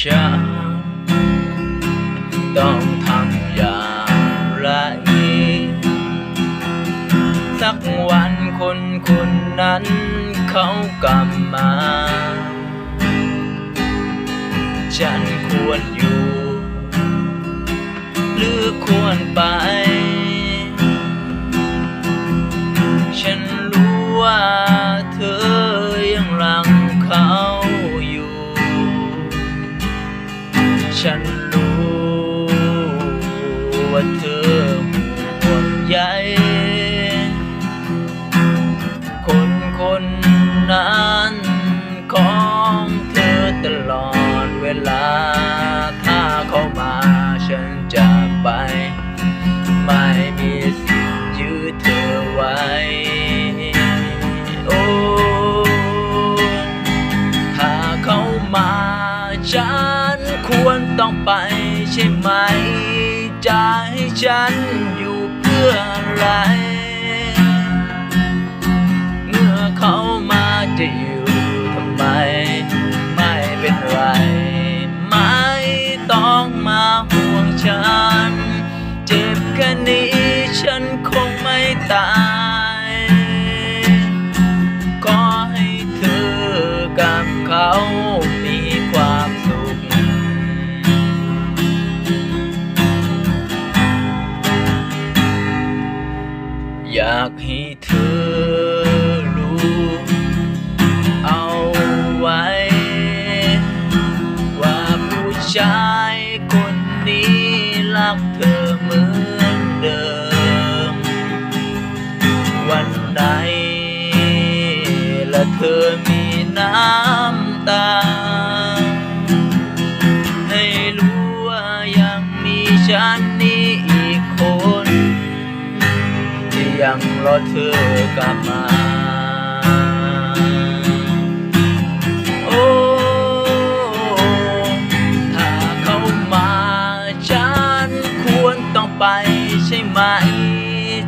ฉัน ต้องทำอย่างไร สักวันคนคนนั้นเขากลับมา ฉันควรอยู่ หรือควรไป ฉันรู้ว่าเธอห่วงใยคนคนนั้นของเธอตลอดเวลา ถ้าเขามาฉันจะไป ไม่มีสิทธิ์ยื้อเธอไว้ โอ้ ถ้าเขามาฉัน ฉันอยู่เพื่ออะไร อยากให้เธอรู้ เอาไว้ ว่าผู้ชายคนนี้รักเธอเหมือนเดิม วันไหนและเธอมีน้ำตา ให้รู้ว่ายังมีฉัน ยังรอเธอกลับมา โอ้ ถ้าเขามา ฉันควรต้องไปใช่ไหม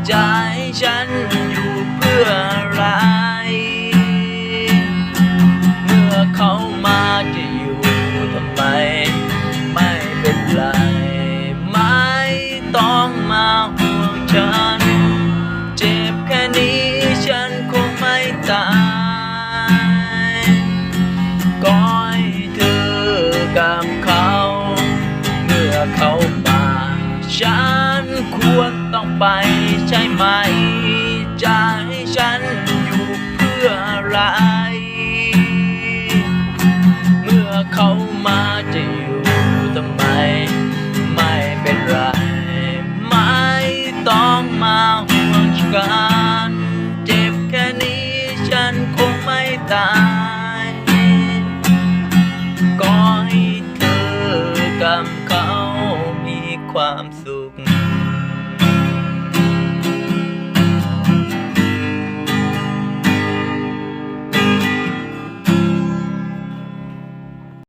ใจฉันอยู่เพื่ออะไร เมื่อเขามาจะอยู่ทำไม ไม่เป็นไร ไม่ต้องมาห่วงฉัน ไปใช่ไหมใจฉันอยู่เพื่ออะไร เมื่อเขามาจะอยู่ทำไม ไม่เป็นไร ไม่ต้องมาห่วงกันเจ็บแค่นี้ฉันคงไม่ตายก็ให้เธอกับเขามีความสุข